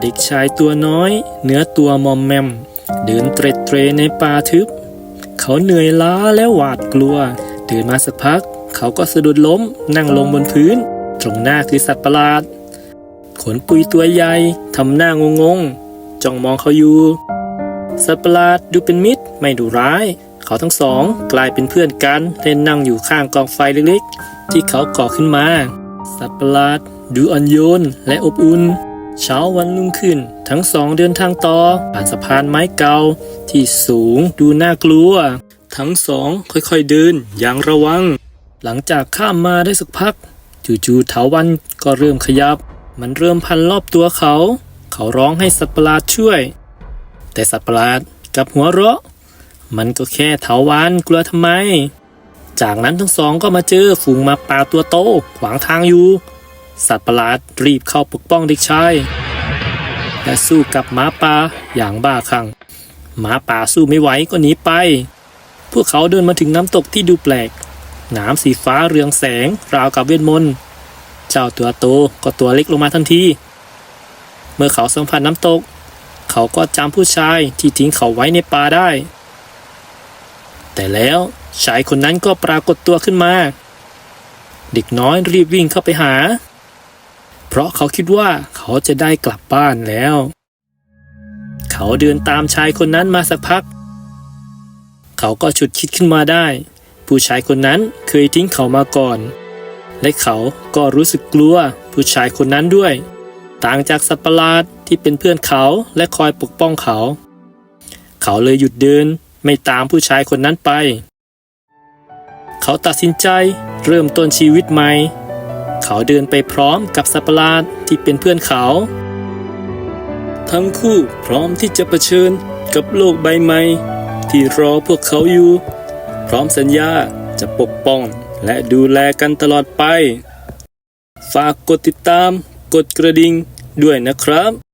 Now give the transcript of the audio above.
เด็กชายตัวน้อย เนื้อตัวมอมแมม เดินเตร็ดเตรในป่าทึบ เขาเหนื่อยล้าและหวาดกลัว เดินมาสักพัก เขาก็สะดุดล้มนั่งลงบนพื้น ตรงหน้าคือสัตว์ประหลาด ขนปุยตัวใหญ่ทำหน้างงงจ้องมองเขาอยู่ สัตว์ประหลาดดูเป็นมิตรไม่ดุร้าย เขาทั้งสองกลายเป็นเพื่อนกันและนั่งอยู่ข้างกองไฟเล็กๆ ที่เขาก่อขึ้นมา สัตว์ประหลาดดูอ่อนโยนและอบอุ่น เช้าวันรุ่งขึ้น ทั้งสองเดินทางต่อผ่านสะพานไม้เก่าที่สูงดูน่ากลัว ทั้งสองค่อยๆเดินอย่างระวัง หลังจากข้ามมาได้สักพัก จู่ๆเถาวันก็เริ่มขยับ มันเริ่มพันรอบตัวเขา เขาร้องให้สัตว์ประหลาดช่วย แต่สัตว์ประหลาดกับหัวเราะ มันก็แค่เถาวันกลัวทำไม จากนั้นทั้งสองก็มาเจอฝูงมาป่าตัวโตขวางทางอยู่ สัตว์ประหลาดรีบเข้าปกป้องเด็กชาย และสู้กับหมาป่าอย่างบ้าคลั่งหมาป่าสู้ไม่ไหวก็หนีไป พวกเขาเดินมาถึงน้ำตกที่ดูแปลก น้ำสีฟ้าเรืองแสงราวกับเวทมนต์ เจ้าตัวโตก็ตัวเล็กลงมาทันที เมื่อเขาสัมผัสน้ำตก เขาก็จำผู้ชายที่ทิ้งเขาไว้ในป่าได้ แต่แล้วชายคนนั้นก็ปรากฏตัวขึ้นมา เด็กน้อยรีบวิ่งเข้าไปหา ราะเขาคิดว่าเขาจะได้กลับบ้านแล้ว เขาเดินตามชายคนนั้นมาสักพัก เขาก็ฉุดคิดขึ้นมาได้ ผู้ชายคนนั้นเคยทิ้งเขามาก่อน และเขาก็รู้สึกกลัวผู้ชายคนนั้นด้วย ต่างจากสัตว์ประหลาดที่เป็นเพื่อนเขาและคอยปกป้องเขา เขาเลยหยุดเดินไม่ตามผู้ชายคนนั้นไป เขาตัดสินใจเริ่มต้นชีวิตใหม่ เขาเดินไปพร้อมกับสัตว์ประหลาดที่เป็นเพื่อนเขา ทั้งคู่พร้อมที่จะเผชิญกับโลกใบใหม่ที่รอพวกเขาอยู่ พร้อมสัญญาจะปกป้องและดูแลกันตลอดไป ฝากกดติดตาม กดกระดิ่งด้วยนะครับ